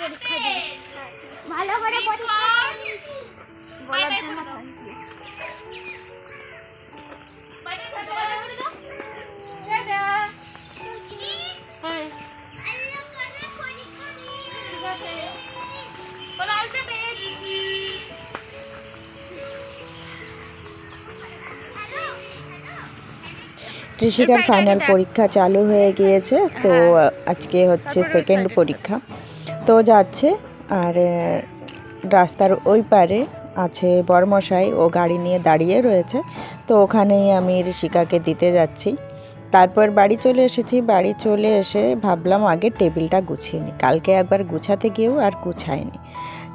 পরীক্ষা ভালো করে পরীক্ষা বলার জন্য। হ্যাঁ ঋষিকার ফাইনাল পরীক্ষা চালু হয়ে গিয়েছে তো আজকে হচ্ছে সেকেন্ড পরীক্ষা। তো যাচ্ছে আর রাস্তার ওই পারে আছে বরমশাই, ও গাড়ি নিয়ে দাঁড়িয়ে রয়েছে। তো ওখানেই আমি ঋষিকাকে দিতে যাচ্ছি। তারপর বাড়ি চলে এসেছি। বাড়ি চলে এসে ভাবলাম আগে টেবিলটা গুছিয়ে নিই। কালকে একবার গুছাতে গিয়েও আর গুছায়নি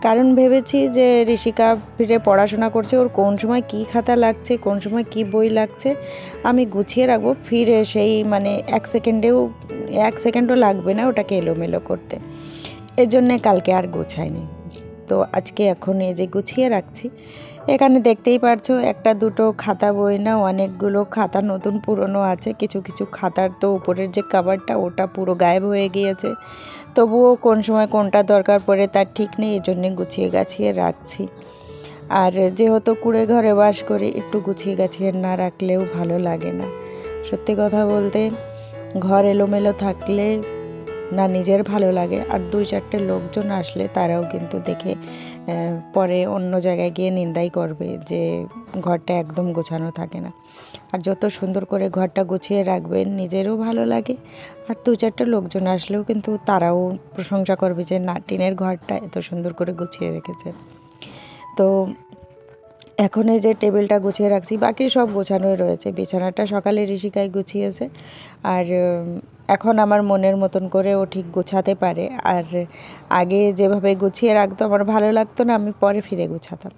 কারণ ভেবেছি যে ঋষিকা ফিরে পড়াশোনা করছে, ওর কোন সময় কী খাতা লাগছে, কোন সময় কী বই লাগছে, আমি গুছিয়ে রাখব। ফিরে সেই মানে এক সেকেন্ডেও, এক সেকেন্ডও লাগবে না ওটাকে এলোমেলো করতে। এর জন্যে কালকে আর গোছায়নি তো আজকে এখন এই যে গুছিয়ে রাখছি। এখানে দেখতেই পারছ, একটা দুটো খাতা বই না, অনেকগুলো খাতা নতুন পুরনো আছে। কিছু কিছু খাতার তো উপরের যে কাভারটা ওটা পুরো গায়েব হয়ে গিয়েছে। তবুও কোন সময় কোনটা দরকার পড়ে তার ঠিক নেই এই জন্যে গুছিয়ে, গাছিয়ে রাখছি। আর যেহেতু কুড়ে ঘরে বাস করি, একটু গুছিয়ে, গাছিয়ে না রাখলেও ভালো লাগে না। সত্যি কথা বলতে, ঘর এলোমেলো থাকলে না নিজের ভালো লাগে। আর দুই চারটে লোকজন আসলে তারাও কিন্তু দেখে পরে অন্য জায়গায় গিয়ে নিন্দাই করবে যে ঘরটা একদম গোছানো থাকে না। আর যত সুন্দর করে ঘরটা গুছিয়ে রাখবেন, নিজেরও ভালো লাগে। আর দু চারটে লোকজন আসলেও কিন্তু তারাও প্রশংসা করবে যে, না, টিনের ঘরটা এত সুন্দর করে গুছিয়ে রেখেছে। তো এখন এই যে টেবিলটা গুছিয়ে রাখছি, বাকি সব গোছানোই রয়েছে। বিছানাটা সকালে ঋষিকায় গুছিয়েছে। আর এখন আমার মনের মতন করে ও ঠিক গোছাতে পারে। আর আগে যেভাবে গুছিয়ে রাখতো, আমার ভালো লাগতো না, আমি পরে ফিরে গুছাতাম।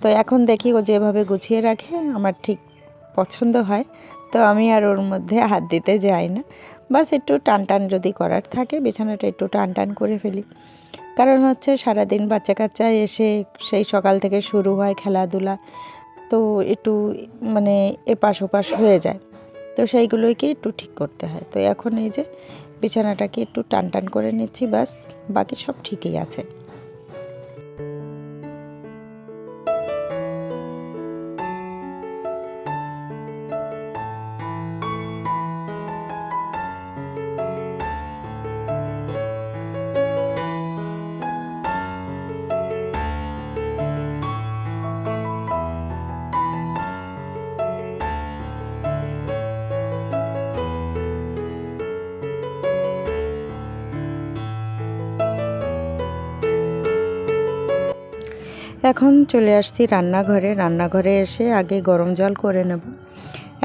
তো এখন দেখি ও যেভাবে গুছিয়ে রাখে, আমার ঠিক পছন্দ হয়। তো আমি আর ওর মধ্যে হাত দিতে যাই না। বাস একটু টান টান যদি করার থাকে, বিছানাটা একটু টান টান করে ফেলি। কারণ হচ্ছে সারাদিন বাচ্চা কাচ্চা এসে সেই সকাল থেকে শুরু হয় খেলাধুলা। তো একটু মানে এপাশ ওপাশ হয়ে যায়। তো সেইগুলোকে একটু ঠিক করতে হয়। তো এখন এই যে বিছানাটাকে একটু টান টান করে নিচ্ছি বাস বাকি সব ঠিকই আছে। এখন চলে আসছি রান্নাঘরে। রান্নাঘরে এসে আগে গরম জল করে নেব।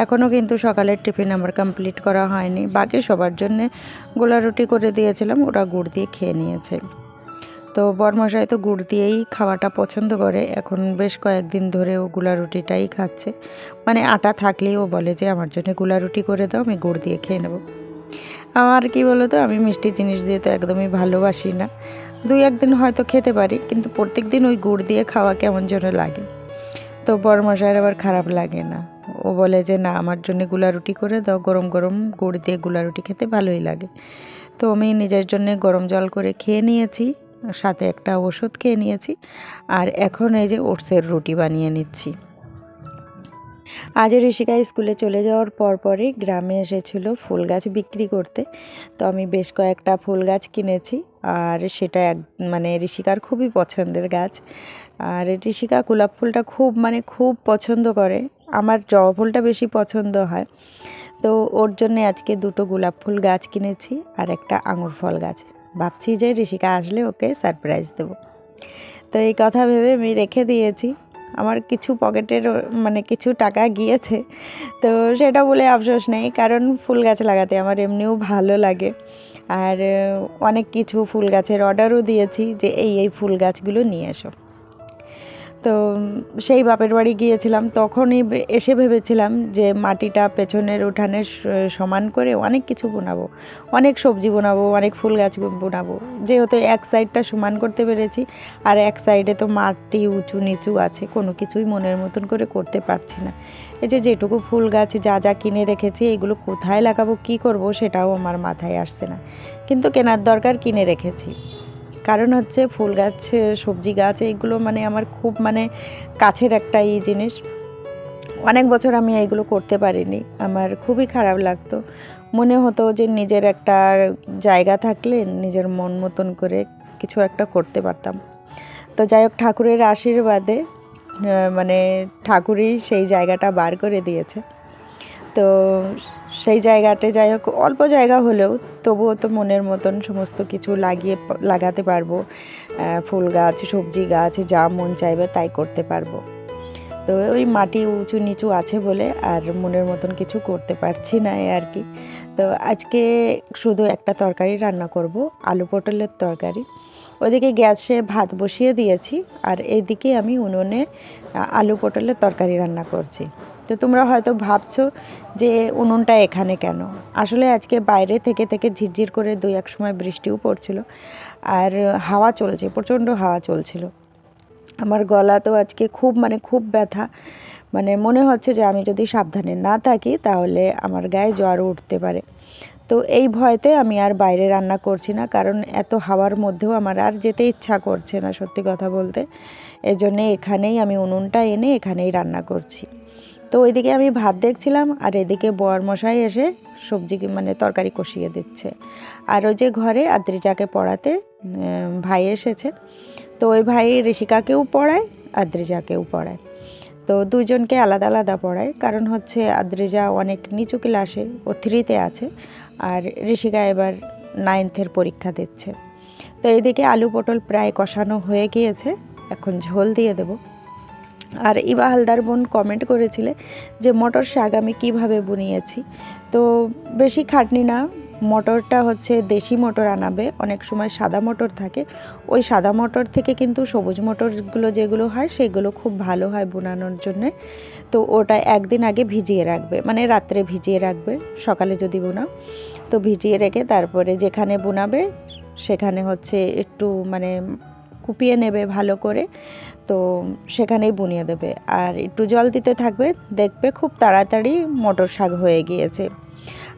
এখনও কিন্তু সকালের টিফিন আমার কমপ্লিট করা হয়নি। বাকি সবার জন্যে গোলা রুটি করে দিয়েছিলাম, ওরা গুড় দিয়ে খেয়ে নিয়েছে। তো বরমশাই তো গুড় দিয়েই খাওয়াটা পছন্দ করে। এখন বেশ কয়েকদিন ধরে ও গুলা রুটিটাই খাচ্ছে। মানে আটা থাকলেই ও বলে যে, আমার জন্যগুলা রুটি করে দাও, আমি গুড় দিয়ে খেয়ে নেব। আমার কি বলো তো আমি মিষ্টি জিনিস দিয়ে তো একদমই ভালোবাসি না। দুই একদিন হয়তো খেতে পারি, কিন্তু প্রত্যেক দিন ওই গুড় দিয়ে খাওয়া কেমন যেন লাগে। তো বড়মশাইয়ের আবার খারাপ লাগে না। ও বলে যে, না, আমার জন্যগুলা রুটি করে দাও, গরম গরম গুড় দিয়ে গুলা রুটি খেতে ভালোই লাগে। তো আমি নিজের জন্য গরম জল করে খেয়ে নিয়েছি, সাথে একটা ওষুধ খেয়ে নিয়েছি, আর এখন এই যে ওটসের রুটি বানিয়ে নিচ্ছি। আজ ঋষিকা স্কুলে চলে যাওয়ার পর পরই গ্রামে এসেছিল ফুল গাছ বিক্রি করতে। তো আমি বেশ কয়েকটা ফুল গাছ কিনেছি আর সেটা এক মানে ঋষিকার খুবই পছন্দের গাছ। আর ঋষিকা গোলাপ ফুলটা খুব মানে খুব পছন্দ করে। আমার জবা ফুলটা বেশি পছন্দ হয়। তো ওর জন্য আজকে দুটো গোলাপ ফুল গাছ কিনেছি আর একটা আঙুর ফল গাছ। ভাবছি যে ঋষিকা আসলে ওকে সারপ্রাইজ দেবো। তো এই কথা ভেবে আমি রেখে দিয়েছি। আমার কিছু পকেটের মানে কিছু টাকা গিয়েছে। তো সেটা বলে আফসোস নেই, কারণ ফুল গাছ লাগাতে আমার এমনিও ভালো লাগে। আর অনেক কিছু ফুল গাছের অর্ডারও দিয়েছি যে এই এই ফুল গাছগুলো নিয়ে এসো। তো সেই বাপের বাড়ি গিয়েছিলাম, তখনই এসে ভেবেছিলাম যে মাটিটা পেছনের উঠানের স- সমান করে অনেক কিছু বোনাবো। অনেক সবজি বোনাবো, অনেক ফুল গাছ বোনাবো। যেহেতু এক সাইডটা সমান করতে পেরেছি, আর এক সাইডে তো মাটি উঁচু নিচু আছে, কোনো কিছুই মনের মতন করে করতে পারছি না। এই যে যেটুকু ফুল গাছ যা যা কিনে রেখেছি এগুলো কোথায় লাগাবো, কি করব সেটাও আমার মাথায় আসছে না। কিন্তু কেনার দরকার কিনে রেখেছি। কারণ হচ্ছে ফুল গাছ, সবজি গাছ, এইগুলো মানে আমার খুব মানে কাছের একটা এই জিনিস। অনেক বছর আমি এইগুলো করতে পারিনি। আমার খুবই খারাপ লাগতো। মনে হতো যে নিজের একটা জায়গা থাকলে নিজের মন মতন করে কিছু একটা করতে পারতাম। তো যাই হোক, ঠাকুরের আশীর্বাদে মানে ঠাকুরই সেই জায়গাটা বার করে দিয়েছে। তো সেই জায়গাতে যাই হোক, অল্প জায়গা হলেও তবুও তো মনের মতন সমস্ত কিছু লাগিয়ে লাগাতে পারব। ফুল গাছ, সবজি গাছ, যা মন চাইবে তাই করতে পারব। তো ওই মাটি উঁচু নিচু আছে বলে আর মনের মতন কিছু করতে পারছি না আর কি। তো আজকে শুধু একটা তরকারি রান্না করব, আলু পটলের তরকারি। ওদিকে গ্যাসে ভাত বসিয়ে দিয়েছি আর এদিকে আমি উনুনে আলু পটলের তরকারি রান্না করছি। তো তোমরা হয়তো ভাবছ যে উনুনটা এখানে কেন? আসলে আজকে বাইরে থেকে থেকে ঝিরঝির করে দুই এক সময় বৃষ্টিও পড়ছিল আর হাওয়া চলছে, প্রচণ্ড হাওয়া চলছিল। আমার গলা তো আজকে খুব মানে খুব ব্যথা। মানে মনে হচ্ছে যে আমি যদি সাবধানে না থাকি তাহলে আমার গায়ে জ্বর উঠতে পারে। তো এই ভয়তে আমি আর বাইরে রান্না করছি না, কারণ এত হাওয়ার মধ্যেও আমার আর যেতে ইচ্ছা করছে না সত্যি কথা বলতে। এই জন্যে এখানেই আমি উনুনটা এনে এখানেই রান্না করছি। তো ওইদিকে আমি ভাত দেখছিলাম, আর এদিকে বর মশাই এসে সবজি মানে তরকারি কষিয়ে দিচ্ছে। আর ওই যে ঘরে আদ্রিজাকে পড়াতে ভাই এসেছে। তো ওই ভাই ঋষিকাকেও পড়ায়, আদ্রিজাকেও পড়ায়। তো দুজনকে আলাদা আলাদা পড়ায়। কারণ হচ্ছে আদ্রিজা অনেক নিচু ক্লাসে, ও থ্রিতে আছে, আর ঋষিকা এবার নাইনথের পরীক্ষা দিচ্ছে। তো এইদিকে আলু পটল প্রায় কষানো হয়ে গিয়েছে। এখন ঝোল দিয়ে দেবো। আর ইবা হালদার বোন কমেন্ট করেছিলে যে মটর শাক আমি কীভাবে বুনিয়েছি। তো বেশি খাটনি না, মটরটা হচ্ছে দেশি মটর আনাবে, অনেক সময় সাদা মটর থাকে। ওই সাদা মটর থেকে কিন্তু সবুজ মটরগুলো যেগুলো হয়, সেগুলো খুব ভালো হয় বোনানোর জন্যে। তো ওটা একদিন আগে ভিজিয়ে রাখবে মানে রাত্রে ভিজিয়ে রাখবে, সকালে যদি বোনাও। তো ভিজিয়ে রেখে তারপরে যেখানে বোনাবে, সেখানে হচ্ছে একটু মানে কুপিয়ে নেবে ভালো করে, তো সেখানেই বুনিয়ে দেবে। আর একটু জল দিতে থাকবে, দেখবে খুব তাড়াতাড়ি মটর শাক হয়ে গিয়েছে।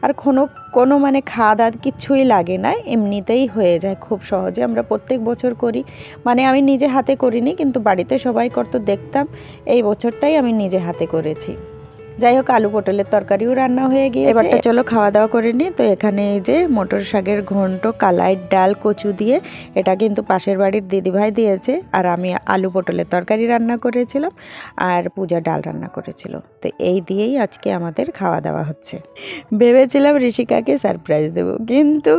আর কোনো কোনো মানে খাওয়া দাওয়া কিচ্ছুই লাগে না, এমনিতেই হয়ে যায় খুব সহজে। আমরা প্রত্যেক বছর করি মানে আমি নিজে হাতে করিনি, কিন্তু বাড়িতে সবাই করতো, দেখতাম এই বছরটাই আমি নিজে হাতে করেছি। যাই হোক, আলু পটলের তরকারিও রান্না হয়ে গিয়ে এবারটা চলো খাওয়া দাওয়া করে নিই। তো এখানে এই যে মটর শাকের ঘন্ট কালাই ডাল, কচু দিয়ে এটা কিন্তু পাশের বাড়ির দিদিভাই দিয়েছে। আর আমি আলু পটলের তরকারি রান্না করেছিলাম আর পূজা ডাল রান্না করেছিল। তো এই দিয়েই আজকে আমাদের খাওয়া দাওয়া হচ্ছে। ভেবেছিলাম ঋষিকাকে সারপ্রাইজ দেবো, কিন্তু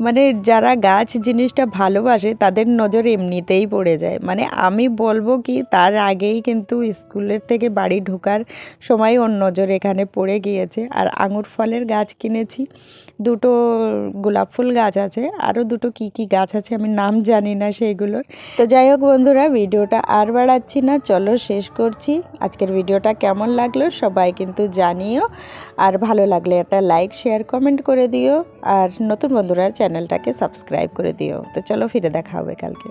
মানে যারা গাছ জিনিসটা ভালোবাসে, তাদের নজর এমনিতেই পড়ে যায়। মানে আমি বলব কি, তার আগেই কিন্তু স্কুলের থেকে বাড়ি ঢোকার সময় ওর নজর এখানে পড়ে গিয়েছে। আর আঙুর ফলের গাছ কিনেছি। দুটো গোলাপ ফুল গাছ আছে, আরও দুটো কি কি গাছ আছে আমি নাম জানি না সেইগুলোর। তো যাই হোক বন্ধুরা, ভিডিওটা আর বাড়াচ্ছি না, চলো শেষ করছি। আজকের ভিডিওটা কেমন লাগল সবাই কিন্তু জানিও, আর ভালো লাগলে একটা লাইক, শেয়ার, কমেন্ট করে দিও, আর নতুন বন্ধুরা চ্যানেলটাকে সাবস্ক্রাইব করে দিও। তো চলো ফিরে দেখা হবে কালকে।